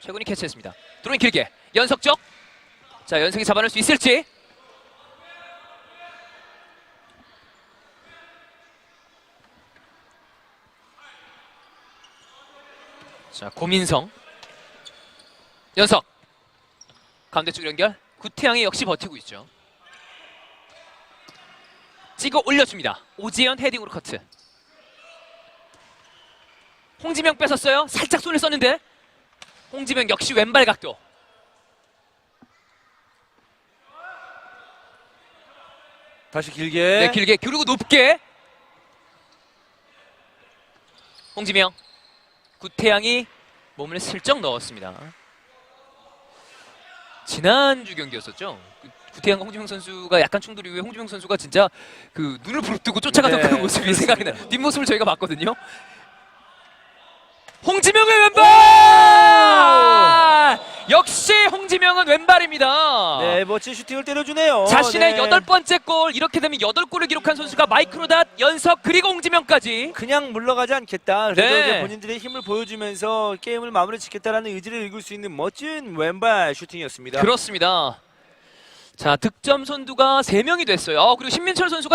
최군이 캐치했습니다. 드로잉 길게 연석적. 자 연석이 잡아낼 수 있을지. 자 고민성 연석 가운데 쪽 연결 구태양이 역시 버티고 있죠. 찍어 올려줍니다. 오지현 헤딩으로 커트. 홍지명 뺏었어요. 살짝 손을 썼는데 홍지명 역시 왼발 각도. 다시 길게. 네, 길게 그리고 높게. 홍지명 구태양이 몸을 슬쩍 넣었습니다. 지난주 경기였었죠. 그 구태양과 홍지명 선수가 약간 충돌 이후에 홍지명 선수가 진짜 그 눈을 부릅뜨고 쫓아가던 네, 그런 모습이. 생각이 나요. 뒷모습을 저희가 봤거든요. 홍지명의 왼발! 역시 홍지명은 왼발입니다. 네, 멋진 슈팅을 때려주네요. 자신의 네. 여덟 번째 골 이렇게 되면 여덟 골을 기록한 선수가 마이크로닷 연석 그리고 홍지명까지 그냥 물러가지 않겠다. 그래도 네. 이제 본인들의 힘을 보여주면서 게임을 마무리 짓겠다라는 의지를 읽을 수 있는 멋진 왼발 슈팅이었습니다. 그렇습니다. 자 득점 선두가 세 명이 됐어요. 어, 그리고 신민철 선수가